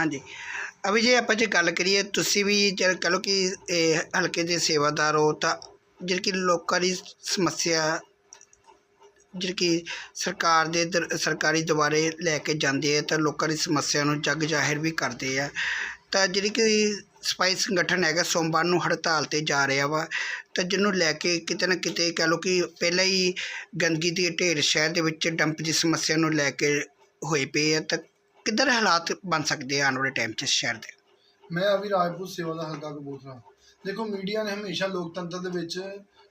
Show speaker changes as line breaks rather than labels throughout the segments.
ਹਾਂਜੀ। ਅਭੀ ਜੇ ਆਪਾਂ ਜੇ ਗੱਲ ਕਰੀਏ, ਤੁਸੀਂ ਵੀ ਜੇ ਕਹ ਲਓ ਕਿ ਇਹ ਹਲਕੇ ਦੇ ਸੇਵਾਦਾਰ ਹੋ, ਤਾਂ ਜਿਹੜੀ ਕਿ ਲੋਕਾਂ ਦੀ ਸਮੱਸਿਆ, ਜਿਹੜੀ ਕਿ ਸਰਕਾਰ ਦੇ ਦਰ- ਸਰਕਾਰੀ ਦੁਆਰੇ ਲੈ ਕੇ ਜਾਂਦੇ ਆ, ਤਾਂ ਲੋਕਾਂ ਦੀ ਸਮੱਸਿਆ ਨੂੰ ਜੱਗ ਜ਼ਾਹਿਰ ਵੀ ਕਰਦੇ ਆ। ਤਾਂ ਜਿਹੜੀ ਕਿ ਸਫ਼ਾਈ ਸੰਗਠਨ ਹੈਗਾ, ਸੋਮਵਾਰ ਨੂੰ ਹੜਤਾਲ ਤੇ ਜਾ ਰਿਹਾ ਵਾ, ਤਾਂ ਜਿਹਨੂੰ ਲੈ ਕੇ ਕਿਤੇ ਨਾ ਕਿਤੇ ਕਹ ਲਓ ਕਿ ਪਹਿਲਾਂ ਹੀ ਗੰਦਗੀ ਦੀ ਢੇਰ ਸ਼ਹਿਰ ਦੇ ਵਿੱਚ ਡੰਪ ਦੀ ਸਮੱਸਿਆ ਨੂੰ ਲੈ ਕੇ ਹੋਏ ਪਏ ਆ, ਤਾਂ ਕਿੱਧਰ ਹਾਲਾਤ ਬਣ ਸਕਦੇ ਆ ਆਉਣ ਵਾਲੇ ਟਾਈਮ 'ਚ ਸ਼ਹਿਰ ਦੇ?
ਮੈਂ ਅਵੀ ਰਾਜਪੂਤ ਸੇਵਾ ਦਾ ਹਲਕਾ ਕਪੂਰਥਲਾ। ਦੇਖੋ, ਮੀਡੀਆ ਨੇ ਹਮੇਸ਼ਾ ਲੋਕਤੰਤਰ ਦੇ ਵਿੱਚ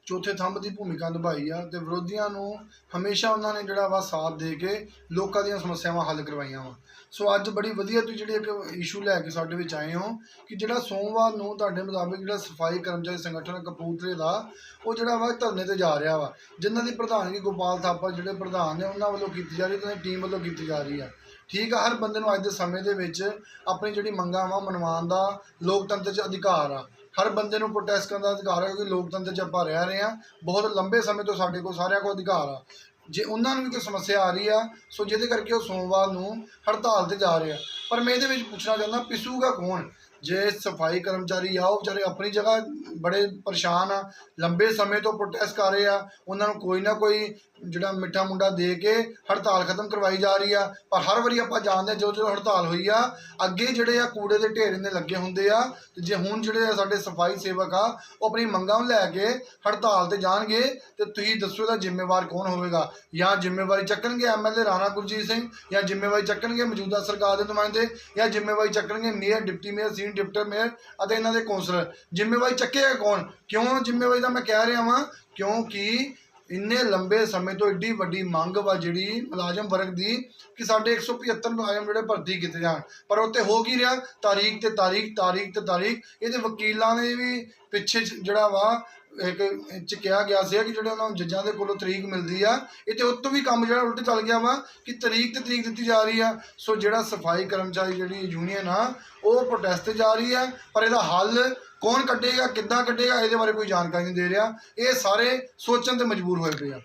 ਚੌਥੇ ਥੰਬ ਦੀ ਭੂਮਿਕਾ ਨਿਭਾਈ ਆ ਤੇ ਵਿਰੋਧੀਆਂ ਨੂੰ ਹਮੇਸ਼ਾ ਉਹਨਾਂ ਨੇ ਜਿਹੜਾ ਵਾ ਸਾਥ ਦੇ ਕੇ ਲੋਕਾਂ ਦੀਆਂ ਸਮੱਸਿਆਵਾਂ ਹੱਲ ਕਰਵਾਈਆਂ ਵਾ। ਸੋ ਅੱਜ ਬੜੀ ਵਧੀਆ ਤੁਸੀਂ ਜਿਹੜੇ ਇੱਕ ਇਸ਼ੂ ਲੈ ਕੇ ਸਾਡੇ ਵਿੱਚ ਆਏ ਹੋ ਕਿ ਜਿਹੜਾ ਸੋਮਵਾਰ ਨੂੰ ਤੁਹਾਡੇ ਮੁਤਾਬਿਕ ਜਿਹੜਾ ਸਫ਼ਾਈ ਕਰਮਚਾਰੀ ਸੰਗਠਨ ਕਪੂਰਥਲੇ ਦਾ ਉਹ ਜਿਹੜਾ ਵਾ ਧਰਨੇ ਤੇ ਜਾ ਰਿਹਾ ਵਾ। ਜਿਨ੍ਹਾਂ ਦੀ ਪ੍ਰਧਾਨਗੀ ਗੋਪਾਲ ਥਾਪਾ ਜਿਹੜੇ ਪ੍ਰਧਾਨ ਨੇ, ਉਹਨਾਂ ਵੱਲੋਂ ਕੀਤੀ ਜਾ ਰਹੀ ਤੇ ਟੀਮ ਵੱਲੋਂ ਕੀਤੀ ਜਾ ਰਹੀ ਆ। ਠੀਕ ਆ, ਹਰ ਬੰਦੇ ਨੂੰ ਅੱਜ ਦੇ ਸਮੇਂ ਦੇ ਵਿੱਚ ਆਪਣੀ ਜਿਹੜੀ ਮੰਗਾਂ ਵਾ ਮਨਵਾਉਣ ਦਾ ਲੋਕਤੰਤਰ 'ਚ ਅਧਿਕਾਰ ਆ। ਹਰ ਬੰਦੇ ਨੂੰ ਪ੍ਰੋਟੈਸਟ ਕਰਨ ਦਾ ਅਧਿਕਾਰ ਹੈ ਕਿਉਂਕਿ ਲੋਕਤੰਤਰ 'ਚ ਆਪਾਂ ਰਹਿ ਰਹੇ ਆ ਬਹੁਤ ਲੰਬੇ ਸਮੇਂ ਤੋਂ ਸਾਡੇ ਕੋਲ ਸਾਰਿਆਂ ਕੋਲ ਅਧਿਕਾਰ ਆ। ਜੇ ਉਹਨਾਂ ਨੂੰ ਵੀ ਕੋਈ ਸਮੱਸਿਆ ਆ ਰਹੀ ਆ, ਸੋ ਜਿਹਦੇ ਕਰਕੇ ਉਹ ਸੋਮਵਾਰ ਨੂੰ ਹੜਤਾਲ ਤੇ ਜਾ ਰਹੇ ਆ। ਪਰ ਮੈਂ ਇਹਦੇ ਵਿੱਚ ਪੁੱਛਣਾ ਚਾਹੁੰਦਾ, ਪਿਸੂਗਾ ਕੌਣ? ਜੇ ਸਫ਼ਾਈ ਕਰਮਚਾਰੀ ਆ, ਉਹ ਵਿਚਾਰੇ ਆਪਣੀ ਜਗ੍ਹਾ ਬੜੇ ਪਰੇਸ਼ਾਨ ਆ, ਲੰਬੇ ਸਮੇਂ ਤੋਂ ਪ੍ਰੋਟੈਸਟ ਕਰ ਰਹੇ ਆ, ਉਹਨਾਂ ਨੂੰ ਕੋਈ ਨਾ ਕੋਈ ਜਿਹੜਾ ਮਿੱਠਾ ਮੁੰਡਾ ਦੇ ਕੇ ਹੜਤਾਲ ਖਤਮ ਕਰਵਾਈ ਜਾ ਰਹੀ ਆ, ਪਰ ਹਰ ਵਾਰੀ ਆਪਾਂ ਜਾਣਦੇ ਹਾਂ ਜਦੋਂ ਜਦੋਂ ਹੜਤਾਲ ਹੋਈ ਆ, ਅੱਗੇ ਜਿਹੜੇ ਆ ਕੂੜੇ ਦੇ ਢੇਰ ਨੇ ਲੱਗੇ ਹੁੰਦੇ ਆ, ਤੇ ਜੇ ਹੁਣ ਜਿਹੜੇ ਆ ਸਾਡੇ ਸਫ਼ਾਈ ਸੇਵਕ ਆ, ਉਹ ਆਪਣੀ ਮੰਗਾਂ ਨੂੰ ਲੈ ਕੇ ਹੜਤਾਲ ਤੇ ਜਾਣਗੇ, ਤੇ ਤੁਸੀਂ ਦੱਸੋ ਇਹਦਾ ਜ਼ਿੰਮੇਵਾਰ ਕੌਣ ਹੋਵੇਗਾ? ਜਾਂ ਜ਼ਿੰਮੇਵਾਰੀ ਚੱਕਣਗੇ ਐਮਐਲਏ ਰਾਣਾ ਗੁਰਜੀਤ ਸਿੰਘ, ਜਾਂ ਜ਼ਿੰਮੇਵਾਰੀ ਚੱਕਣਗੇ ਮੌਜੂਦਾ ਸਰਕਾਰ ਦੇ ਨੁਮਾਇੰਦੇ, ਜਾਂ ਜ਼ਿੰਮੇਵਾਰੀ ਚੱਕਣਗੇ mayor, deputy mayor senior deputy mayor ਅਤੇ ਇਹਨਾਂ ਦੇ ਕੌਂਸਲਰ। ਜ਼ਿੰਮੇਵਾਰੀ ਚੱਕੇਗਾ ਕੌਣ? ਕਿਉਂ ਜ਼ਿੰਮੇਵਾਰੀ ਦਾ ਮੈਂ ਕਹਿ ਰਿਹਾ ਵਾਂ? ਕਿਉਂਕਿ ਇੰਨੇ ਲੰਬੇ ਸਮੇਂ ਤੋਂ ਏਡੀ ਵੱਡੀ ਮੰਗ ਵਾ ਜਿਹੜੀ ਮੁਲਾਜ਼ਮ ਵਰਗ ਦੀ ਕਿ ਸਾਡੇ 175 ਮੁਲਾਜ਼ਮ ਜਿਹੜੇ ਭਰਤੀ ਕੀਤੇ ਜਾਣ। ਪਰ ਉੱਤੇ ਹੋ ਕੀ ਰਿਹਾ? ਤਾਰੀਖ ਤੇ ਤਾਰੀਖ ਤਾਰੀਖ ਤੇ ਤਾਰੀਖ। ਇਹਦੇ ਵਕੀਲਾਂ ਨੇ ਵੀ ਪਿੱਛੇ ਜਿਹੜਾ ਵਾ ਇੱਕ ਚ ਕਿਹਾ ਗਿਆ ਸੀ ਕਿ ਜਿਹੜੇ ਉਹਨਾਂ ਨੂੰ ਜੱਜਾਂ ਦੇ ਕੋਲੋਂ ਤਰੀਕ ਮਿਲਦੀ ਆ, ਇਹ ਤੇ ਉੱਤੋਂ ਵੀ ਕੰਮ ਜਿਹੜਾ ਉਲਟ ਚੱਲ ਗਿਆ ਵਾ ਕਿ ਤਰੀਕ ਤੇ ਤਰੀਕ ਦਿੱਤੀ ਜਾ ਰਹੀ ਆ। ਸੋ ਜਿਹੜਾ ਸਫ਼ਾਈ ਕਰਮਚਾਰੀ ਜਿਹੜੀ ਯੂਨੀਅਨ ਆ, ਉਹ ਪ੍ਰੋਟੈਸਟ ਤੇ ਜਾ ਰਹੀ ਆ, ਪਰ ਇਹਦਾ ਹੱਲ ਕੌਣ ਕੱਢੇਗਾ, ਕਿੱਦਾਂ ਕੱਢੇਗਾ, ਇਹਦੇ ਬਾਰੇ ਕੋਈ ਜਾਣਕਾਰੀ ਨਹੀਂ ਦੇ ਰਿਹਾ। ਇਹ ਸਾਰੇ ਸੋਚਣ ਤੇ ਮਜਬੂਰ ਹੋਏ ਪਏ ਆ।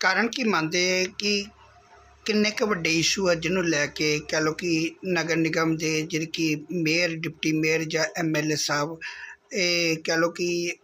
ਕਾਰਨ ਕੀ ਮੰਨਦੇ ਕਿ ਕਿੰਨੇ ਕੁ ਵੱਡੇ ਇਸ਼ੂ ਆ ਜਿਹਨੂੰ ਲੈ ਕੇ ਕਹ ਲਓ ਕਿ ਨਗਰ ਨਿਗਮ ਦੇ ਜਿਹੜੇ ਕਿ ਮੇਅਰ ਡਿਪਟੀ ਮੇਅਰ ਜਾਂ ਐਮਐਲਏ ਸਾਹਿਬ, ਇਹ ਕਹ ਲਓ ਕਿ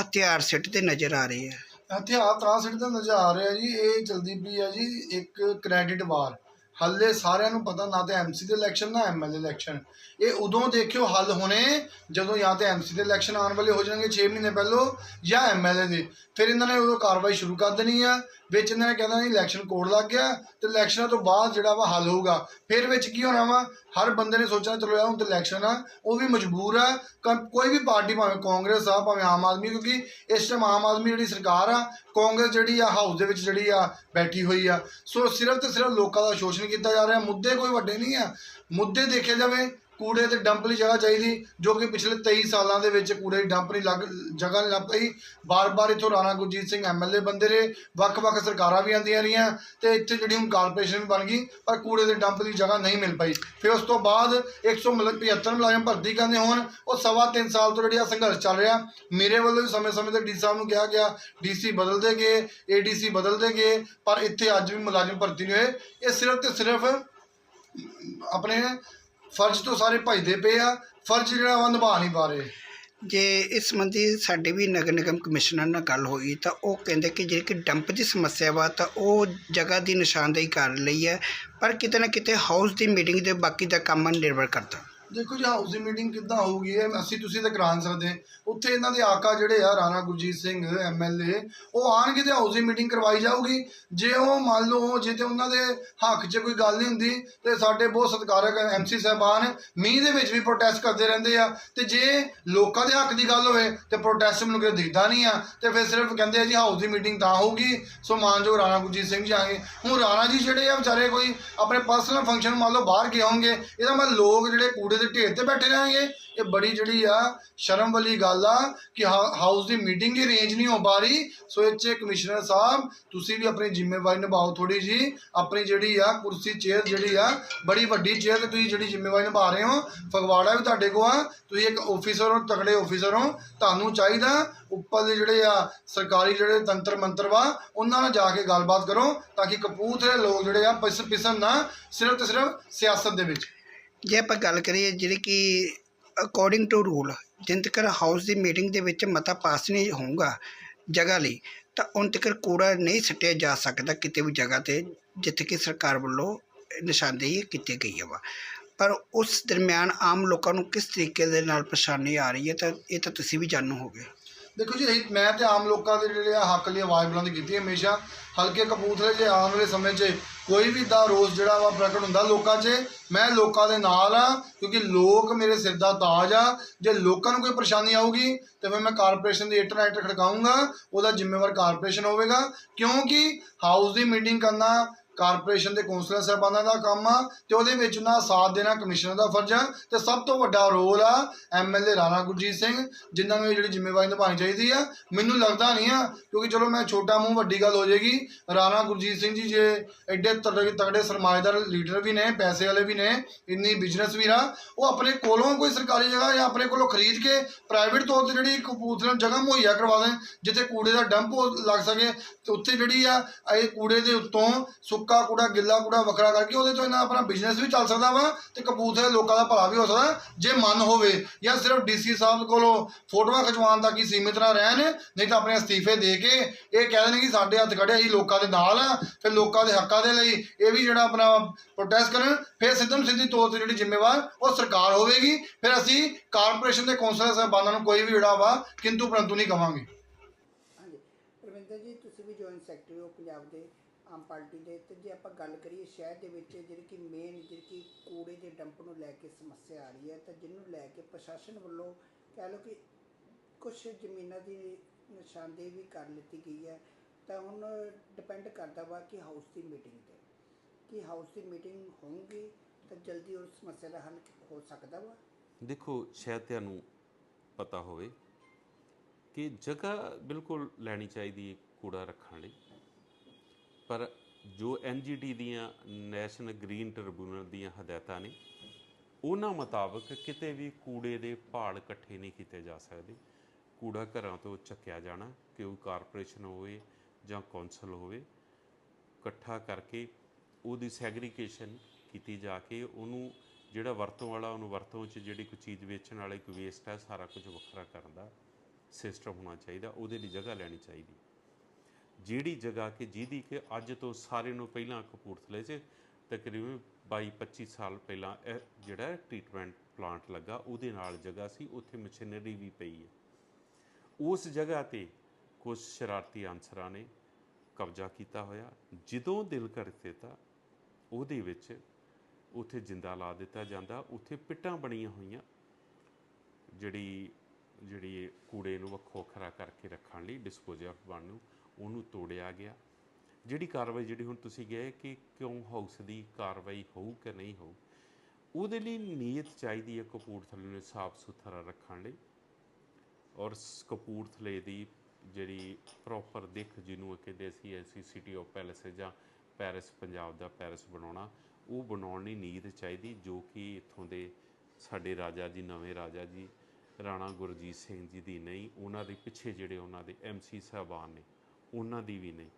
ਹਥਿਆਰ ਸਿੱਟਦੇ ਨਜ਼ਰ ਆ ਰਹੇ ਆ।
ਹਥਿਆਰ ਤਾਂ ਸਿੱਟਦੇ ਨਜ਼ਰ ਆ ਰਿਹਾ ਜੀ, ਇਹ ਚਲਦੀ ਪਈ ਹੈ ਜੀ, ਇੱਕ ਕ੍ਰੈਡਿਟ ਵਾਰ। ਹੱਲੇ ਸਾਰਿਆਂ ਨੂੰ ਪਤਾ, ਨਾ ਤੇ ਐਮਸੀ ਦੇ ਇਲੈਕਸ਼ਨ ਨਾ ਐਮਐਲਏ ਇਲੈਕਸ਼ਨ ਇਹ ਉਦੋਂ ਦੇਖਿਓ ਹੱਲ ਹੋਣੇ, ਜਦੋਂ ਜਾਂ ਤੇ ਐਮਸੀ ਦੇ ਇਲੈਕਸ਼ਨ ਆਉਣ ਵਾਲੇ ਹੋ ਜਾਣਗੇ 6 ਮਹੀਨੇ ਪਹਿਲੋਂ ਜਾਂ ਐਮਐਲਏ ਦੇ। ਫਿਰ ਇਹਨਾਂ ਨੇ ਉਦੋਂ ਕਾਰਵਾਈ ਸ਼ੁਰੂ ਕਰ ਦੇਣੀ ਆ, ਵਿੱਚ ਇਹਨਾਂ ਨੇ ਕਹਿੰਦਾ ਨਹੀਂ ਇਲੈਕਸ਼ਨ ਕੋਡ ਲੱਗ ਗਿਆ ਤੇ ਇਲੈਕਸ਼ਨਾਂ ਤੋਂ ਬਾਅਦ ਜਿਹੜਾ ਵਾ ਹੱਲ ਹੋਊਗਾ। ਫਿਰ ਵਿੱਚ ਕੀ ਹੋਣਾ ਵਾ? ਹਰ ਬੰਦੇ ਨੇ ਸੋਚਣਾ ਚਲੋ ਯਾਰ ਹੁਣ ਤੇ ਇਲੈਕਸ਼ਨ ਆ, ਉਹ ਵੀ ਮਜਬੂਰ ਆ। ਕ- ਕੋਈ ਵੀ ਪਾਰਟੀ ਭਾਵੇਂ ਕਾਂਗਰਸ ਆ, ਭਾਵੇਂ ਆਮ ਆਦਮੀ, ਕਿਉਂਕਿ ਇਸ ਟਾਈਮ ਆਮ ਆਦਮੀ ਜਿਹੜੀ ਸਰਕਾਰ ਆ ਕਾਂਗਰਸ ਜਿਹੜੀ ਆ, ਹਾਊਸ ਦੇ ਵਿੱਚ ਜਿਹੜੀ ਆ, ਬੈਠੀ ਹੋਈ ਆ। ਸੋ ਸਿਰਫ ਤੇ ਸਿਰਫ ਲੋਕਾਂ ਦਾ ਸ਼ੋਸ਼ਣ ਕੀਤਾ ਜਾ ਰਿਹਾ। ਮੁੱਦੇ ਕੋਈ ਵੱਡੇ ਨਹੀਂ ਆ। ਮੁੱਦੇ ਦੇਖੇ ਜਾਵੇ ਕੂੜੇ ਤੇ ਡੰਪ ਲਈ ਜਗ੍ਹਾ ਚਾਹੀਦੀ, ਜੋ ਕਿ ਪਿਛਲੇ 23 ਸਾਲਾਂ ਦੇ ਵਿੱਚ ਕੂੜੇ ਦੀ ਡੰਪ ਲਈ ਲੱਗ, ਜਗ੍ਹਾ ਨਹੀਂ ਲੱਭ ਪਈ। ਬਾਰ-ਬਾਰ ਇੱਥੋਂ ਰਾਣਾ ਗੁਰਜੀਤ ਸਿੰਘ ਐਮਐਲਏ ਬੰਦੇ ਰਹੇ, ਵੱਖ-ਵੱਖ ਸਰਕਾਰਾਂ ਵੀ ਆਂਦੀਆਂ ਰਹੀਆਂ ਤੇ ਇੱਥੇ ਜਿਹੜੀ ਹੁਣ ਕਾਰਪੋਰੇਸ਼ਨ ਬਣ ਗਈ, ਪਰ ਕੂੜੇ ਦੇ ਡੰਪ ਦੀ ਜਗ੍ਹਾ ਨਹੀਂ ਮਿਲ ਪਈ। ਫਿਰ ਉਸ ਤੋਂ ਬਾਅਦ 175 ਮੁਲਾਜ਼ਮ ਭਰਤੀ ਕਰਨੇ ਹੋਣ, ਉਹ ਸਵਾ ਤਿੰਨ ਸਾਲ ਤੋਂ ਜਿਹੜੀ ਆ ਸੰਘਰਸ਼ ਚੱਲ ਰਿਹਾ। ਮੇਰੇ ਵੱਲੋਂ ਵੀ ਸਮੇਂ-ਸਮੇਂ ਤੇ ਡੀ ਸਾਹਿਬ ਨੂੰ ਕਿਹਾ ਗਿਆ ਡੀਸੀ ਬਦਲਦੇ ਗਏ ਏਡੀਸੀ ਬਦਲਦੇ ਗਏ, ਪਰ ਇੱਥੇ ਅੱਜ ਵੀ ਮੁਲਾਜ਼ਮ ਭਰਤੀ ਨਹੀਂ ਹੋਏ। ਇਹ ਸਿਰਫ ਤੇ ਸਿਰਫ ਆਪਣੇ ਫਰਜ਼ ਤੋਂ ਸਾਰੇ ਭਜਦੇ ਪਏ ਆ, ਫਰਜ਼ ਜਿਹੜਾ ਵਾ ਨਿਭਾ ਨਹੀਂ ਪਾ ਰਹੇ।
ਜੇ ਇਸ ਸੰਬੰਧੀ ਸਾਡੇ ਵੀ ਨਗਰ ਨਿਗਮ ਕਮਿਸ਼ਨਰ ਨਾਲ ਗੱਲ ਹੋਈ, ਤਾਂ ਉਹ ਕਹਿੰਦੇ ਕਿ ਜਿਹੜੀ ਕਿ ਡੰਪ ਦੀ ਸਮੱਸਿਆ ਵਾ, ਤਾਂ ਉਹ ਜਗ੍ਹਾ ਦੀ ਨਿਸ਼ਾਨਦੇਹੀ ਕਰ ਲਈ ਹੈ, ਪਰ ਕਿਤੇ ਨਾ ਕਿਤੇ ਹਾਊਸ ਦੀ ਮੀਟਿੰਗ ਦੇ ਬਾਕੀ ਦਾ ਕੰਮ ਨਿਰਭਰ ਕਰਦਾ।
ਦੇਖੋ ਜੀ ਹਾਊਸ ਦੀ ਮੀਟਿੰਗ ਕਿੱਦਾਂ ਹੋਊਗੀ ਇਹ? ਅਸੀਂ ਤੁਸੀਂ ਤਾਂ ਕਰਾ ਨਹੀਂ ਸਕਦੇ। ਉੱਥੇ ਇਹਨਾਂ ਦੇ ਆਕਾ ਜਿਹੜੇ ਆ, ਰਾਣਾ ਗੁਰਜੀਤ ਸਿੰਘ ਐਮਐਲਏ ਉਹ ਆਣਗੇ ਤੇ ਹਾਊਸ ਦੀ ਮੀਟਿੰਗ ਕਰਵਾਈ ਜਾਊਗੀ। ਜੇ ਉਹ ਮੰਨ ਲਓ, ਜੇ ਤੇ ਉਹਨਾਂ ਦੇ ਹੱਕ 'ਚ ਕੋਈ ਗੱਲ ਨਹੀਂ ਹੁੰਦੀ, ਤੇ ਸਾਡੇ ਬਹੁਤ ਸਤਿਕਾਰਕ ਐਮਸੀ ਸਾਹਿਬਾਨ ਮੀਂਹ ਦੇ ਵਿੱਚ ਵੀ ਪ੍ਰੋਟੈਸਟ ਕਰਦੇ ਰਹਿੰਦੇ ਆ। ਤੇ ਜੇ ਲੋਕਾਂ ਦੇ ਹੱਕ ਦੀ ਗੱਲ ਹੋਵੇ, ਤੇ ਪ੍ਰੋਟੈਸਟ ਮੈਨੂੰ ਕਿਤੇ ਦਿਖਦਾ ਨਹੀਂ ਆ। ਤੇ ਫਿਰ ਸਿਰਫ ਕਹਿੰਦੇ ਆ ਜੀ ਹਾਊਸ ਦੀ ਮੀਟਿੰਗ ਤਾਂ ਹੋਊਗੀ। ਸੋ ਮਾਨਯੋਗ ਰਾਣਾ ਗੁਰਜੀਤ ਸਿੰਘ ਜੀ ਆਏ ਹੁਣ ਰਾਣਾ ਜੀ ਜਿਹੜੇ ਆ, ਵਿਚਾਰੇ ਕੋਈ ਆਪਣੇ ਪਰਸਨਲ ਫੰਕਸ਼ਨ ਮੰਨ ਲਓ, ਬਾਹਰ ਗਏ ਹੋਣਗੇ। ਇਹਦਾ ਮਤਲਬ ਲੋਕ ਜਿਹੜੇ ਕੂੜੇ ਦੇ ਢੇਰ ਤੇ ਬੈਠੇ ਰਹਿਣਗੇ ਇਹ ਬੜੀ ਜਿਹੜੀ ਆ ਸ਼ਰਮ ਵਾਲੀ ਗੱਲ ਆ ਕਿ ਹਾ- ਹਾਊਸ ਦੀ ਮੀਟਿੰਗ ਹੀ ਅਰੇਂਜ ਨਹੀਂ ਹੋ ਪਾ ਰਹੀ। ਸੋ ਇਹ 'ਚ ਕਮਿਸ਼ਨਰ ਸਾਹਿਬ, ਤੁਸੀਂ ਵੀ ਆਪਣੀ ਜ਼ਿੰਮੇਵਾਰੀ ਨਿਭਾਓ ਥੋੜੀ ਜੀ। ਆਪਣੀ ਜਿਹੜੀ ਆ ਕੁਰਸੀ ਚੇਅਰ ਜਿਹੜੀ ਆ, ਬੜੀ ਵੱਡੀ ਚੇਅਰ ਤੇ ਤੁਸੀਂ ਜਿਹੜੀ ਜ਼ਿੰਮੇਵਾਰੀ ਨਿਭਾ ਰਹੇ ਹੋ। ਫਗਵਾੜਾ ਵੀ ਤੁਹਾਡੇ ਕੋਲ ਆ। ਤੁਸੀਂ ਇੱਕ ਆਫੀਸਰ ਹੋ, ਤਕੜੇ ਆਫੀਸਰ ਹੋ। ਤੁਹਾਨੂੰ ਚਾਹੀਦਾ ਉੱਪਰ ਦੇ ਜਿਹੜੇ ਆ ਸਰਕਾਰੀ ਜਿਹੜੇ ਤੰਤਰ ਮੰਤਰ ਵਾ, ਉਹਨਾਂ ਨਾਲ ਜਾ ਕੇ ਗੱਲਬਾਤ ਕਰੋ ਤਾਂ ਕਿ ਕਪੂਰਥਲੇ ਲੋਕ ਜਿਹੜੇ ਆ ਪਿਸ, ਪਿਸਣ ਨਾ ਸਿਰਫ ਤੇ ਸਿਰਫ ਸਿਆਸਤ ਦੇ ਵਿੱਚ।
ਜੇ ਆਪਾਂ ਗੱਲ ਕਰੀਏ ਜਿਹੜੀ ਕਿ ਅਕੋਰਡਿੰਗ ਟੂ ਰੂਲ ਜਿੰਨ ਤੱਕ ਹਾਊਸ ਦੀ ਮੀਟਿੰਗ ਦੇ ਵਿੱਚ ਮਤਾ ਪਾਸ ਨਹੀਂ ਹੋਊਗਾ ਜਗ੍ਹਾ ਲਈ, ਤਾਂ ਉਨ ਤੱਕ ਕੂੜਾ ਨਹੀਂ ਸੱਟਿਆ ਜਾ ਸਕਦਾ ਕਿਤੇ ਵੀ ਜਗ੍ਹਾ ਤੇ, ਜਿੱਥੇ ਕਿ ਸਰਕਾਰ ਵੱਲੋਂ ਨਿਸ਼ਾਨਦੇਹੀ ਕੀਤੀ ਗਈ ਹੈ ਵਾ। ਪਰ ਉਸ ਦਰਮਿਆਨ ਆਮ ਲੋਕਾਂ ਨੂੰ ਕਿਸ ਤਰੀਕੇ ਦੇ ਨਾਲ ਪਰੇਸ਼ਾਨੀ ਆ ਰਹੀ ਹੈ ਤਾਂ ਇਹ ਤਾਂ ਤੁਸੀਂ ਵੀ ਜਾਣੂ ਹੋਗੇ
ਦੇਖੋ ਜੀ, ਅਸੀਂ ਮੈਂ ਤੇ ਆਮ ਲੋਕਾਂ ਦੇ ਜਿਹੜੇ ਆ ਹੱਕ ਲਈ ਆਵਾਜ਼ ਬੁਲੰਦ ਕੀਤੀ ਹੈ ਹਮੇਸ਼ਾ। ਹਲਕੇ ਕਪੂਰਥਲੇ 'ਚ ਆਉਣ ਵਾਲੇ ਸਮੇਂ 'ਚ ਕੋਈ ਵੀ ਦਾ ਰੋਸ ਜਿਹੜਾ ਵਾ ਪ੍ਰਗਟ ਹੁੰਦਾ ਲੋਕਾਂ 'ਚ, ਮੈਂ ਲੋਕਾਂ ਦੇ ਨਾਲ ਆ, ਕਿਉਂਕਿ ਲੋਕ ਮੇਰੇ ਸਿਰ ਦਾ ਤਾਜ ਆ। ਜੇ ਲੋਕਾਂ ਨੂੰ ਕੋਈ ਪਰੇਸ਼ਾਨੀ ਆਊਗੀ, ਤੇ ਫਿਰ ਮੈਂ ਕਾਰਪੋਰੇਸ਼ਨ ਦੀ ਇੱਟ ਨਾਲ ਖੜਕਾਊਂਗਾ ਉਹਦਾ ਜ਼ਿੰਮੇਵਾਰ ਕਾਰਪੋਰੇਸ਼ਨ ਹੋਵੇਗਾ। ਕਿਉਂਕਿ ਹਾਊਸ ਦੀ ਮੀਟਿੰਗ ਕਰਨਾ ਕਾਰਪੋਰੇਸ਼ਨ ਦੇ ਕੌਂਸਲਰ ਸਾਹਿਬਾਨਾਂ ਦਾ ਕੰਮ ਆ ਤੇ ਉਹਦੇ ਵਿੱਚ ਉਹਨਾਂ ਦਾ ਸਾਥ ਦੇਣਾ ਕਮਿਸ਼ਨਰ ਦਾ ਫਰਜ਼ ਆ ਤੇ ਸਭ ਤੋਂ ਵੱਡਾ ਰੋਲ ਆ ਐਮਐਲਏ ਰਾਣਾ ਗੁਰਜੀਤ ਸਿੰਘ, ਜਿਨ੍ਹਾਂ ਨੂੰ ਇਹ ਜਿਹੜੀ ਜ਼ਿੰਮੇਵਾਰੀ ਨਿਭਾਉਣੀ ਚਾਹੀਦੀ ਆ। ਮੈਨੂੰ ਲੱਗਦਾ ਨਹੀਂ ਆ, ਕਿਉਂਕਿ ਚਲੋ ਮੈਂ ਛੋਟਾ ਮੂੰਹ, ਵੱਡੀ ਗੱਲ ਹੋ ਜਾਏਗੀ। ਰਾਣਾ ਗੁਰਜੀਤ ਸਿੰਘ ਜੀ ਜੇ ਐਡੇ ਤਗੜੇ ਤਗੜੇ ਸਰਮਾਏਦਾਰ ਲੀਡਰ ਵੀ ਨੇ, ਪੈਸੇ ਵਾਲੇ ਵੀ ਨੇ, ਇੰਨੀ ਬਿਜ਼ਨਸ ਵੀ ਆ ਉਹ ਆਪਣੇ ਕੋਲੋਂ ਕੋਈ ਸਰਕਾਰੀ ਜਗ੍ਹਾ ਜਾਂ ਆਪਣੇ ਕੋਲੋਂ ਖਰੀਦ ਕੇ ਪ੍ਰਾਈਵੇਟ ਤੌਰ ਤੇ ਜਿਹੜੀ ਕਪੂਰਥਲਾ ਜਗ੍ਹਾ ਮੁਹੱਈਆ ਕਰਵਾ ਦੇਣ, ਜਿੱਥੇ ਕੂੜੇ ਦਾ ਡੰਪ ਲੱਗ ਸਕੇ, ਤੇ ਉੱਥੇ ਜਿਹੜੀ ਆ, ਇਹ ਕੂੜੇ ਦੇ ਉੱਤੋਂ ਸੁੱਕਾ ਕੂੜਾ, ਗਿੱਲਾ ਕੂੜਾ ਵੱਖਰਾ ਕਰਕੇ ਉਹਦੇ ਤੋਂ ਇਹਨਾਂ ਆਪਣਾ ਬਿਜ਼ਨਸ ਵੀ ਚੱਲ ਸਕਦਾ ਵਾ ਤੇ ਕਪੂਰਥਲੇ ਲੋਕਾਂ ਦਾ ਭਲਾ ਵੀ ਹੋ ਸਕਦਾ, ਜੇ ਮਨ ਹੋਵੇ। ਜਾਂ ਸਿਰਫ ਡੀਸੀ ਸਾਹਿਬ ਕੋਲੋਂ ਫੋਟੋਆਂ ਖਿਚਵਾਉਣ ਤੱਕ ਹੀ ਸੀਮਿਤ ਨਾ ਰਹਿਣ, ਨਹੀਂ ਤਾਂ ਆਪਣੇ ਅਸਤੀਫੇ ਦੇ ਕੇ ਇਹ ਕਹਿ ਦੇਣ ਕਿ ਸਾਡੇ ਹੱਥ ਖੜੇ ਅਸੀਂ ਲੋਕਾਂ ਦੇ ਨਾਲ ਆ, ਫਿਰ ਲੋਕਾਂ ਦੇ ਹੱਕਾਂ ਦੇ ਲਈ ਇਹ ਵੀ ਜਿਹੜਾ ਆਪਣਾ ਪ੍ਰੋਟੈਸਟ ਕਰਨ, ਫਿਰ ਸਿੱਧਮ ਸਿੱਧੀ ਤੌਰ ਤੇ ਜਿਹੜੀ ਜ਼ਿੰਮੇਵਾਰ ਉਹ ਸਰਕਾਰ ਹੋਵੇਗੀ। ਫਿਰ ਅਸੀਂ ਕਾਰਪੋਰੇਸ਼ਨ ਦੇ ਕੌਂਸਲਰ ਸਾਹਿਬਾਨਾਂ ਨੂੰ ਕੋਈ ਵੀ ਜਿਹੜਾ ਵਾ, ਕਿੰਤੂ ਪਰੰਤੂ ਨਹੀਂ ਕਵਾਂਗੇ।
ਰਵਿੰਦਰ ਜੀ, ਤੁਸੀਂ ਵੀ ਜੁਆਇੰਟ ਸੈਕਟਰੀ ਹੋ ਪੰਜਾਬ ਦੇ। ਆਮ ਪਾਰਟੀ ਦੇ ਤੇ ਜੇ ਆਪਾਂ ਗੱਲ ਕਰੀਏ ਸ਼ਹਿਰ ਦੇ ਵਿੱਚ, ਜਿਹੜੀ ਕਿ ਮੇਨ ਜਿਹੜੀ ਕਿ ਕੂੜੇ ਦੇ ਡੰਪ ਨੂੰ ਲੈ ਕੇ ਸਮੱਸਿਆ ਆ ਰਹੀ ਹੈ, ਤਾਂ ਜਿਹਨੂੰ ਲੈ ਕੇ ਪ੍ਰਸ਼ਾਸਨ ਵੱਲੋਂ ਕਹਿ ਲਓ ਕਿ ਕੁਝ ਜ਼ਮੀਨਾਂ ਦੀ ਨਿਸ਼ਾਨਦੇਹੀ ਵੀ ਕਰ ਲਿੱਤੀ ਗਈ ਹੈ, ਤਾਂ ਹੁਣ ਡਿਪੈਂਡ ਕਰਦਾ ਵਾ ਕਿ ਹਾਊਸ ਦੀ ਮੀਟਿੰਗ ਤੇ। ਕਿ ਹਾਊਸ ਦੀ ਮੀਟਿੰਗ ਹੋਊਗੀ, ਤਾਂ ਜਲਦੀ ਉਸ ਸਮੱਸਿਆ ਦਾ ਹੱਲ ਹੋ ਸਕਦਾ ਵਾ।
ਦੇਖੋ, ਸ਼ਾਇਦ ਤੁਹਾਨੂੰ ਪਤਾ ਹੋਵੇ ਕਿ ਜਗ੍ਹਾ ਬਿਲਕੁਲ ਲੈਣੀ ਚਾਹੀਦੀ ਹੈ ਕੂੜਾ ਰੱਖਣ ਲਈ। ਪਰ ਜੋ ਐਨਜੀਟੀ ਦੀਆਂ ਨੈਸ਼ਨਲ ਗ੍ਰੀਨ ਟ੍ਰਿਬਿਊਨਲ ਦੀਆਂ ਹਦਾਇਤਾਂ ਨੇ, ਉਹਨਾਂ ਮੁਤਾਬਕ ਕਿਤੇ ਵੀ ਕੂੜੇ ਦੇ ਭਾੜ ਇਕੱਠੇ ਨਹੀਂ ਕੀਤੇ ਜਾ ਸਕਦੇ। ਕੂੜਾ ਘਰਾਂ ਤੋਂ ਚੱਕਿਆ ਜਾਣਾ, ਕਿ ਉਹ ਕਾਰਪੋਰੇਸ਼ਨ ਹੋਵੇ ਜਾਂ ਕੌਂਸਲ ਹੋਵੇ, ਇਕੱਠਾ ਕਰਕੇ ਉਹਦੀ ਸੈਗਰੀਗੇਸ਼ਨ ਕੀਤੀ ਜਾ ਕੇ ਉਹਨੂੰ ਜਿਹੜਾ ਵਰਤੋਂ ਵਾਲਾ, ਉਹਨੂੰ ਵਰਤੋਂ 'ਚ ਜਿਹੜੀ ਕੋਈ ਚੀਜ਼ ਵੇਚਣ ਵਾਲੇ ਕੋਈ ਵੇਸਟ ਹੈ ਸਾਰਾ ਕੁਝ ਵੱਖਰਾ ਕਰਨ ਦਾ ਸਿਸਟਮ ਹੋਣਾ ਚਾਹੀਦਾ, ਉਹਦੇ ਲਈ ਜਗ੍ਹਾ ਲੈਣੀ ਚਾਹੀਦੀ। ਜਿਹੜੀ ਜਗ੍ਹਾ ਕਿ ਜਿਹਦੀ ਕਿ ਅੱਜ ਤੋਂ ਸਾਰੇ ਨੂੰ ਪਹਿਲਾਂ ਕਪੂਰਥਲੇ 'ਚ ਤਕਰੀਬਨ 22 25 ਸਾਲ ਪਹਿਲਾਂ ਇਹ ਜਿਹੜਾ ਟ੍ਰੀਟਮੈਂਟ ਪਲਾਂਟ ਲੱਗਾ ਉਹਦੇ ਨਾਲ ਜਗ੍ਹਾ ਸੀ ਉੱਥੇ ਮਸ਼ੀਨਰੀ ਵੀ ਪਈ ਹੈ ਉਸ ਜਗ੍ਹਾ ਤੇ ਕੁਝ ਸ਼ਰਾਰਤੀ ਅਨਸਰਾਂ ਨੇ ਕਬਜ਼ਾ ਕੀਤਾ ਹੋਇਆ ਜਦੋਂ ਦਿਲ ਕਰ ਦਿੱਤਾ ਉਹਦੇ ਵਿੱਚ ਉੱਥੇ ਜਿੰਦਾ ਲਾ ਦਿੱਤਾ ਜਾਂਦਾ ਉੱਥੇ ਪਿੱਟਾਂ ਬਣੀਆਂ ਹੋਈਆਂ ਜਿਹੜੀ ਜਿਹੜੀ ਕੂੜੇ ਨੂੰ ਵੱਖੋ ਵੱਖਰਾ ਕਰਕੇ ਰੱਖਣ ਲਈ ਡਿਸਪੋਜ਼ਲ ਬਣ ਨੂੰ ਉਹਨੂੰ ਤੋੜਿਆ ਗਿਆ। ਜਿਹੜੀ ਕਾਰਵਾਈ ਜਿਹੜੀ ਹੁਣ ਤੁਸੀਂ ਗਏ ਕਿ ਕਿਉਂ ਹਾਊਸ ਦੀ ਕਾਰਵਾਈ ਹੋਊ ਕਿ ਨਹੀਂ ਹੋਊ, ਉਹਦੇ ਲਈ ਨੀਅਤ ਚਾਹੀਦੀ ਹੈ ਕਪੂਰਥਲੇ ਨੂੰ ਸਾਫ਼ ਸੁਥਰਾ ਰੱਖਣ ਲਈ। ਔਰ ਕਪੂਰਥਲੇ ਦੀ ਜਿਹੜੀ ਪ੍ਰੋਪਰ ਦਿੱਖ ਜਿਹਨੂੰ ਕਹਿੰਦੇ ਸੀ ਐਸੀ ਸਿਟੀ ਆਫ ਪੈਲੇਸ ਜਾਂ ਪੈਰਿਸ ਪੰਜਾਬ ਦਾ ਪੈਰਿਸ ਬਣਾਉਣਾ, ਉਹ ਬਣਾਉਣ ਲਈ ਨੀਅਤ ਚਾਹੀਦੀ ਜੋ ਕਿ ਇੱਥੋਂ ਦੇ ਸਾਡੇ ਰਾਜਾ ਜੀ, ਨਵੇਂ ਰਾਜਾ ਜੀ, ਰਾਣਾ ਗੁਰਜੀਤ ਸਿੰਘ ਜੀ ਦੀ ਨਹੀਂ, ਉਹਨਾਂ ਦੇ ਪਿੱਛੇ ਜਿਹੜੇ ਉਹਨਾਂ ਦੇ ਐਮਸੀ ਸਾਹਿਬਾਨ ਨੇ ਉਹਨਾਂ ਦੀ ਵੀ ਨਹੀਂ।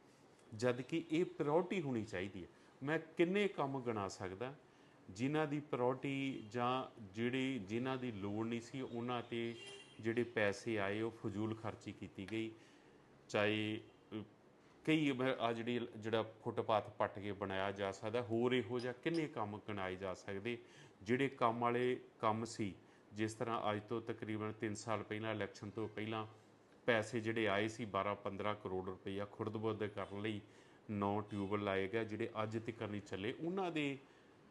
ਜਦ ਕਿ ਇਹ ਪ੍ਰਾਇੋਰਟੀ ਹੋਣੀ ਚਾਹੀਦੀ ਹੈ। ਮੈਂ ਕਿੰਨੇ ਕੰਮ ਗਣਾ ਸਕਦਾ, ਜਿਨ੍ਹਾਂ ਦੀ ਪ੍ਰਾਇੋਰਟੀ ਜਾਂ ਜਿਹੜੇ ਜਿਨ੍ਹਾਂ ਦੀ ਲੋੜ ਨਹੀਂ ਸੀ, ਉਹਨਾਂ ਤੇ ਜਿਹੜੇ ਪੈਸੇ ਆਏ, ਉਹ ਫਜ਼ੂਲ ਖਰਚੀ ਕੀਤੀ ਗਈ। ਚਾਹੇ ਕਈ ਆ ਜਿਹੜੀ ਜਿਹੜਾ ਫੁੱਟਪਾਥ ਪੱਟ ਕੇ ਬਣਾਇਆ ਜਾ ਸਕਦਾ, ਹੋਰ ਇਹੋ ਜਿਹਾ ਕਿੰਨੇ ਕੰਮ ਗਣਾਏ ਜਾ ਸਕਦੇ, ਜਿਹੜੇ ਕੰਮ ਵਾਲੇ ਕੰਮ ਸੀ, ਜਿਸ ਤਰ੍ਹਾਂ ਅੱਜ ਤੋਂ ਤਕਰੀਬਨ 3 ਸਾਲ ਪਹਿਲਾਂ, ਇਲੈਕਸ਼ਨ ਤੋਂ ਪਹਿਲਾਂ ਪੈਸੇ ਜਿਹੜੇ ਆਏ ਸੀ 12-15 ਕਰੋੜ ਰੁਪਈਆ ਖੁਰਦ-ਬੁਰਦ ਕਰਨ ਲਈ ਨੌ ਟਿਊਬਲ ਲਾਏ ਗਏ ਜਿਹੜੇ ਅੱਜ ਤੱਕ ਨਹੀਂ ਚੱਲੇ। ਉਹਨਾਂ ਦੇ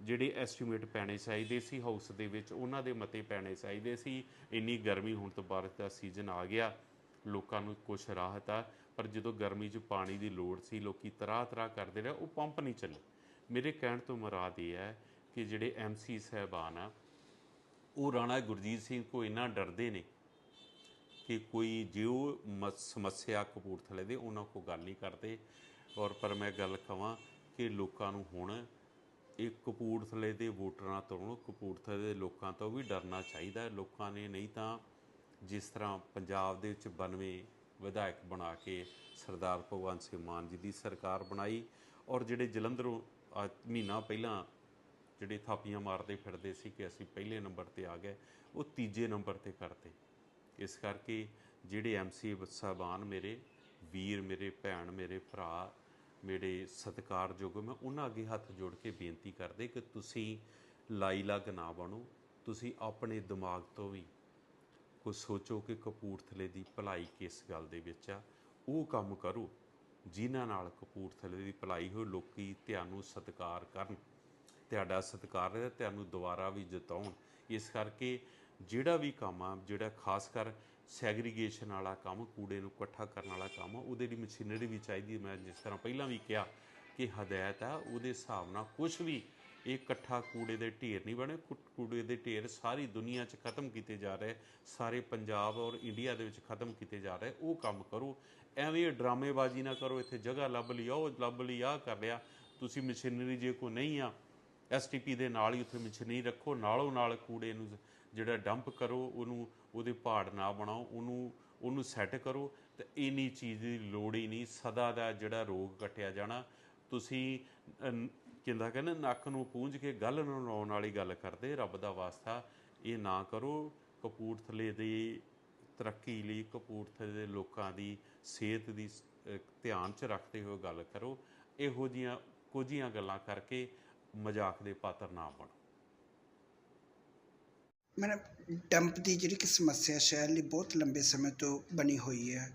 ਜਿਹੜੇ ਐਸਟੀਮੇਟ ਪੈਣੇ ਚਾਹੀਦੇ ਸੀ ਹਾਊਸ ਦੇ ਵਿੱਚ, ਉਹਨਾਂ ਦੇ ਮਤੇ ਪੈਣੇ ਚਾਹੀਦੇ ਸੀ। ਇੰਨੀ ਗਰਮੀ ਹੁਣ ਤੋਂ ਬਾਅਦ ਦਾ ਸੀਜ਼ਨ ਆ ਗਿਆ। ਲੋਕਾਂ ਨੂੰ ਕੁਝ ਰਾਹਤ ਆ, ਪਰ ਜਦੋਂ ਗਰਮੀ 'ਚ ਪਾਣੀ ਦੀ ਲੋੜ ਸੀ, ਲੋਕੀ ਤਰਾਹ ਤਰਾਹ ਕਰਦੇ ਰਹੇ, ਉਹ ਪੰਪ ਨਹੀਂ ਚੱਲੇ। ਮੇਰੇ ਕਹਿਣ ਤੋਂ ਮੁਰਾਦ ਇਹ ਹੈ ਕਿ ਜਿਹੜੇ ਐਮਸੀ ਸਹਿਬਾਨ ਆ, ਉਹ ਰਾਣਾ ਗੁਰਜੀਤ ਸਿੰਘ ਕੋ ਇੰਨਾ ਡਰਦੇ ਨੇ ਕਿ ਕੋਈ ਜਿਉ ਸਮੱਸਿਆ ਕਪੂਰਥਲੇ ਦੇ, ਉਹਨਾਂ ਕੋ ਗੱਲ ਨਹੀਂ ਕਰਦੇ ਔਰ ਪਰ ਮੈਂ ਗੱਲ ਕਵਾਂ ਕਿ ਲੋਕਾਂ ਨੂੰ ਹੁਣ ਇਹ ਕਪੂਰਥਲੇ ਦੇ ਵੋਟਰਾਂ ਤੋਂ, ਕਪੂਰਥਲੇ ਦੇ ਲੋਕਾਂ ਤੋਂ ਵੀ ਡਰਨਾ ਚਾਹੀਦਾ ਹੈ। ਲੋਕਾਂ ਨੇ ਨਹੀਂ ਤਾਂ ਜਿਸ ਤਰ੍ਹਾਂ ਪੰਜਾਬ ਦੇ ਵਿੱਚ 92 ਵਿਧਾਇਕ ਬਣਾ ਕੇ ਸਰਦਾਰ ਭਗਵੰਤ ਸਿੰਘ ਮਾਨ ਜੀ ਦੀ ਸਰਕਾਰ ਬਣਾਈ ਔਰ ਜਿਹੜੇ ਜਲੰਧਰੋਂ ਮਹੀਨਾ ਪਹਿਲਾਂ ਜਿਹੜੇ ਥਾਪੀਆਂ ਮਾਰਦੇ ਫਿਰਦੇ ਸੀ ਕਿ ਅਸੀਂ ਪਹਿਲੇ ਨੰਬਰ ਤੇ ਆ ਗਏ, ਉਹ ਤੀਜੇ ਨੰਬਰ ਤੇ ਕਰਤੇ ਇਸ ਕਰਕੇ ਜਿਹੜੇ ਐਮਸੀ ਸਾਹਿਬਾਨ ਮੇਰੇ, ਵੀਰ ਮੇਰੇ, ਭੈਣ ਮੇਰੇ, ਭਰਾ ਮੇਰੇ ਸਤਿਕਾਰਯੋਗ, ਮੈਂ ਉਹਨਾਂ ਅੱਗੇ ਹੱਥ ਜੋੜ ਕੇ ਬੇਨਤੀ ਕਰਦੇ ਕਿ ਤੁਸੀਂ ਲਾਈ ਲੱਗ ਨਾ ਬਣੋ, ਤੁਸੀਂ ਆਪਣੇ ਦਿਮਾਗ ਤੋਂ ਵੀ ਕੁਝ ਸੋਚੋ ਕਿ ਕਪੂਰਥਲੇ ਦੀ ਭਲਾਈ ਕਿਸ ਗੱਲ ਦੇ ਵਿੱਚ ਆ। ਉਹ ਕੰਮ ਕਰੋ ਜਿਨ੍ਹਾਂ ਨਾਲ ਕਪੂਰਥਲੇ ਦੀ ਭਲਾਈ ਹੋ ਲੋਕੀ ਤੁਹਾਨੂੰ ਸਤਿਕਾਰ ਕਰਨ। ਤੁਹਾਡਾ ਸਤਿਕਾਰ ਹੈ, ਤੁਹਾਨੂੰ ਦੁਬਾਰਾ ਵੀ ਜਿਤਾਉਣ। ਇਸ ਕਰਕੇ ਜਿਹੜਾ ਵੀ ਕੰਮ ਆ ਜਿਹੜਾ ਖਾਸ ਕਰ ਸੈਗਰੀਗੇਸ਼ਨ ਵਾਲਾ ਕੰਮ ਕੂੜੇ ਨੂੰ ਇਕੱਠਾ ਕਰਨ ਵਾਲਾ ਕੰਮ ਆ, ਉਹਦੇ ਲਈ ਮਸ਼ੀਨਰੀ ਵੀ ਚਾਹੀਦੀ ਹੈ। ਮੈਂ ਜਿਸ ਤਰ੍ਹਾਂ ਪਹਿਲਾਂ ਵੀ ਕਿਹਾ ਕਿ ਹਦਾਇਤ ਆ ਉਹਦੇ ਹਿਸਾਬ ਨਾਲ ਕੁਝ ਵੀ ਇਹ ਇਕੱਠਾ ਕੂੜੇ ਦੇ ਢੇਰ ਨਹੀਂ ਬਣੇ। ਕੁ- ਕੂੜੇ ਦੇ ਢੇਰ ਸਾਰੀ ਦੁਨੀਆ 'ਚ ਖਤਮ ਕੀਤੇ ਜਾ ਰਹੇ ਸਾਰੇ ਪੰਜਾਬ ਔਰ ਇੰਡੀਆ ਦੇ ਵਿੱਚ ਖਤਮ ਕੀਤੇ ਜਾ ਰਹੇ ਉਹ ਕੰਮ ਕਰੋ। ਐਵੇਂ ਡਰਾਮੇਬਾਜ਼ੀ ਨਾ ਕਰੋ ਇੱਥੇ ਜਗ੍ਹਾ ਲੱਭ ਲਈ ਉਹ ਲੱਭ ਲਈ ਆਹ ਕਰ ਲਿਆ। ਤੁਸੀਂ ਮਸ਼ੀਨਰੀ ਜੇ ਕੋ ਨਹੀਂ ਆ ਐਸਟੀਪੀ ਦੇ ਨਾਲ ਹੀ ਉੱਥੇ ਮਸ਼ੀਨਰੀ ਰੱਖੋ ਨਾਲੋਂ ਨਾਲ ਕੂੜੇ ਨੂੰ ਜਿਹੜਾ ਡੰਪ ਕਰੋ ਉਹਨੂੰ ਉਹਦੇ ਪਹਾੜ ਨਾ ਬਣਾਓ ਉਹਨੂੰ ਉਹਨੂੰ ਸੈੱਟ ਕਰੋ ਤੇ ਇੰਨੀ ਚੀਜ਼ ਦੀ ਲੋੜ ਹੀ ਨਹੀਂ ਸਦਾ ਦਾ ਜਿਹੜਾ ਰੋਗ ਕੱਟਿਆ ਜਾਣਾ। ਤੁਸੀਂ ਅਹ, ਕਹਿੰਦਾ ਕਹਿੰਦੇ ਨੱਕ ਨੂੰ ਪੂੰਝ ਕੇ ਗੱਲ ਨੂੰ ਲਾਉਣ ਵਾਲੀ ਗੱਲ ਕਰਦੇ ਰੱਬ ਦਾ ਵਾਸਤਾ ਇਹ ਨਾ ਕਰੋ। ਕਪੂਰਥਲੇ ਦੀ ਤਰੱਕੀ ਲਈ ਕਪੂਰਥਲੇ ਦੇ ਲੋਕਾਂ ਦੀ ਸਿਹਤ ਦੀ ਧਿਆਨ 'ਚ ਰੱਖਦੇ ਹੋਏ ਗੱਲ ਕਰੋ। ਇਹੋ ਜੀਆਂ ਕੁਝੀਆਂ ਗੱਲਾਂ ਕਰਕੇ ਮਜ਼ਾਕ ਦੇ ਪਾਤਰ ਨਾ ਬਣੋ।
ਮੈਂ ਡੰਪ ਦੀ ਜਿਹੜੀ ਕਿ ਸਮੱਸਿਆ ਸ਼ਹਿਰ ਲਈ ਬਹੁਤ ਲੰਬੇ ਸਮੇਂ ਤੋਂ ਬਣੀ ਹੋਈ ਹੈ,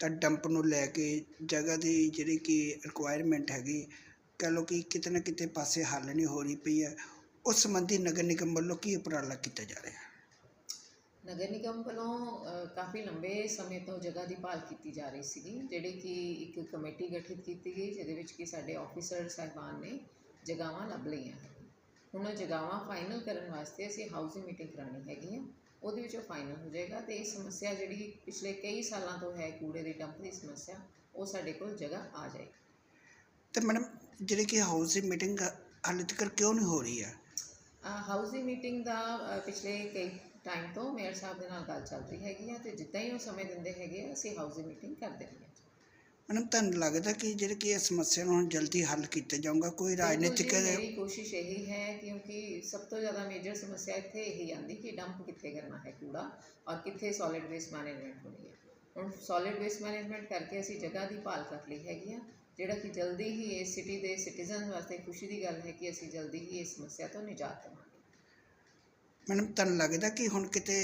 ਤਾਂ ਡੰਪ ਨੂੰ ਲੈ ਕੇ ਜਗ੍ਹਾ ਦੀ ਜਿਹੜੀ ਕਿ ਰਿਕੁਆਇਰਮੈਂਟ ਹੈਗੀ, ਕਹਿ ਲਓ ਕਿ ਕਿਤੇ ਨਾ ਕਿਤੇ ਪਾਸੇ ਹੱਲ ਨਹੀਂ ਹੋ ਰਹੀ ਪਈ ਹੈ, ਉਸ ਸੰਬੰਧੀ ਨਗਰ ਨਿਗਮ ਵੱਲੋਂ ਕੀ ਉਪਰਾਲਾ ਕੀਤਾ ਜਾ ਰਿਹਾ? ਹੈ
ਨਗਰ ਨਿਗਮ ਵੱਲੋਂ ਕਾਫੀ ਲੰਬੇ ਸਮੇਂ ਤੋਂ ਜਗ੍ਹਾ ਦੀ ਭਾਲ ਕੀਤੀ ਜਾ ਰਹੀ ਸੀਗੀ, ਜਿਹੜੀ ਕਿ ਇੱਕ ਕਮੇਟੀ ਗਠਿਤ ਕੀਤੀ ਗਈ, ਜਿਹਦੇ ਵਿੱਚ ਕਿ ਸਾਡੇ ਆਫੀਸਰ ਸਾਹਿਬਾਨ ਨੇ ਜਗ੍ਹਾਵਾਂ ਲੱਭ ਲਈਆਂ। ਹੁਣ ਉਹ ਜਗ੍ਹਾਵਾਂ ਫਾਈਨਲ ਕਰਨ ਵਾਸਤੇ ਅਸੀਂ ਹਾਊਸਿੰਗ ਮੀਟਿੰਗ ਕਰਾਣੀ ਹੈਗੀ ਆ। ਉਹਦੇ ਵਿੱਚ ਉਹ ਫਾਈਨਲ ਹੋ ਜਾਏਗਾ ਤੇ ਇਹ ਸਮੱਸਿਆ ਜਿਹੜੀ ਪਿਛਲੇ ਕਈ ਸਾਲਾਂ ਤੋਂ ਹੈ ਕੂੜੇ ਦੀ ਡੰਪ ਦੀ ਸਮੱਸਿਆ ਉਹ ਸਾਡੇ ਕੋਲ ਜਗ੍ਹਾ ਆ ਜਾਏਗੀ।
ਤੇ ਮੈਡਮ ਜਿਹੜੀ ਕਿ ਹਾਊਸਿੰਗ ਮੀਟਿੰਗ ਹਾਲੇ ਤੱਕ ਕਿਉਂ ਨਹੀਂ ਹੋ ਰਹੀ ਹੈ
ਹਾਊਸਿੰਗ ਮੀਟਿੰਗ ਦਾ ਪਿਛਲੇ ਕਈ ਟਾਈਮ ਤੋਂ ਮੇਅਰ ਸਾਹਿਬ ਦੇ ਨਾਲ ਗੱਲ ਚੱਲ ਰਹੀ ਹੈਗੀ ਆ ਤੇ ਜਿੱਦਾਂ ਹੀ ਉਹ ਸਮੇਂ ਦਿੰਦੇ ਹੈਗੇ ਆ, ਅਸੀਂ ਹਾਊਸਿੰਗ ਮੀਟਿੰਗ ਕਰ ਦੇਣੀ ਹੈ
ਮੈਡਮ ਤੁਹਾਨੂੰ ਲੱਗਦਾ ਕਿ ਜਿਹੜੀ ਕਿ ਇਹ ਸਮੱਸਿਆ ਨੂੰ ਹੁਣ ਜਲਦੀ ਹੱਲ ਕੀਤਾ ਜਾਊਗਾ ਕੋਈ ਰਾਜਨੀਤਿਕ
ਮੇਰੀ ਕੋਸ਼ਿਸ਼ ਇਹੀ ਹੈ ਕਿਉਂਕਿ ਸਭ ਤੋਂ ਜ਼ਿਆਦਾ ਮੇਜਰ ਸਮੱਸਿਆ ਇੱਥੇ ਇਹੀ ਆਂਦੀ ਕਿ ਡੰਪ ਕਿੱਥੇ ਕਰਨਾ ਹੈ ਕੂੜਾ ਔਰ ਕਿੱਥੇ ਸੋਲਿਡ ਵੇਸਟ ਮੈਨੇਜਮੈਂਟ ਹੋਣੀ ਹੈ। ਹੁਣ ਸੋਲਿਡ ਵੇਸਟ ਮੈਨੇਜਮੈਂਟ ਕਰਕੇ ਅਸੀਂ ਜਗ੍ਹਾ ਦੀ ਭਾਲ ਕਰ ਲਈ ਹੈਗੀ ਆ ਜਿਹੜਾ ਕਿ ਜਲਦੀ ਹੀ ਇਸ ਸਿਟੀ ਦੇ ਸਿਟੀਜ਼ਨ ਵਾਸਤੇ ਖੁਸ਼ੀ ਦੀ ਗੱਲ ਹੈ ਕਿ ਅਸੀਂ ਜਲਦੀ ਹੀ ਇਸ ਸਮੱਸਿਆ ਤੋਂ ਨਿਜਾਤ ਦੇਵਾਂਗੇ
ਮੈਡਮ ਤੁਹਾਨੂੰ ਲੱਗਦਾ ਕਿ ਹੁਣ ਕਿਤੇ